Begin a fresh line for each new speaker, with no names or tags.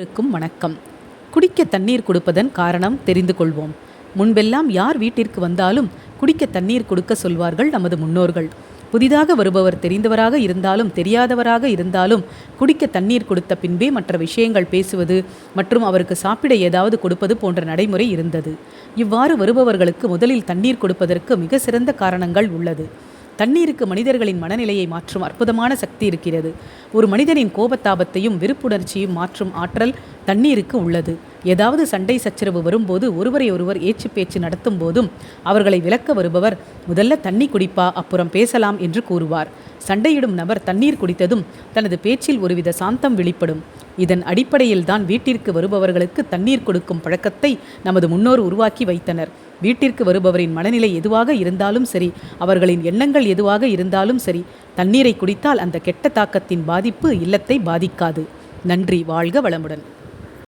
அனைவருக்கும் வணக்கம். குடிக்க தண்ணீர் கொடுப்பதன் காரணம் தெரிந்து கொள்வோம். முன்பெல்லாம் யார் வீட்டிற்கு வந்தாலும் குடிக்க தண்ணீர் கொடுக்க சொல்வார்கள் நமது முன்னோர்கள். புதிதாக வருபவர் தெரிந்தவராக இருந்தாலும் தெரியாதவராக இருந்தாலும் குடிக்க தண்ணீர் கொடுத்த பின்பே மற்ற விஷயங்கள் பேசுவது மற்றும் அவருக்கு சாப்பிட ஏதாவது கொடுப்பது போன்ற நடைமுறை இருந்தது. இவ்வாறு வருபவர்களுக்கு முதலில் தண்ணீர் கொடுப்பதற்கு மிக சிறந்த காரணங்கள் உள்ளது. தண்ணீருக்கு மனிதர்களின் மனநிலையை மாற்றும் அற்புதமான சக்தி இருக்கிறது. ஒரு மனிதனின் கோபத்தாபத்தையும் விருப்புணர்ச்சியும் மாற்றும் ஆற்றல் தண்ணீருக்கு உள்ளது. ஏதாவது சண்டை சச்சரவு வரும்போது ஒருவரை ஒருவர் ஏச்சு பேச்சு நடத்தும் போதும் அவர்களை விலக்க வருபவர் முதல்ல தண்ணி குடிப்பா அப்புறம் பேசலாம் என்று கூறுவார். சண்டையிடும் நபர் தண்ணீர் குடித்ததும் தனது பேச்சில் ஒருவித சாந்தம் வெளிப்படும். இதன் அடிப்படையில் தான் வீட்டிற்கு வருபவர்களுக்கு தண்ணீர் கொடுக்கும் பழக்கத்தை நமது முன்னோர் உருவாக்கி வைத்தனர். வீட்டிற்கு வருபவரின் மனநிலை எதுவாக இருந்தாலும் சரி அவர்களின் எண்ணங்கள் எதுவாக இருந்தாலும் சரி தண்ணீரை குடித்தால் அந்த கெட்ட தாக்கத்தின் பாதிப்பு இல்லத்தை பாதிக்காது. நன்றி வாழ்க வளமுடன்.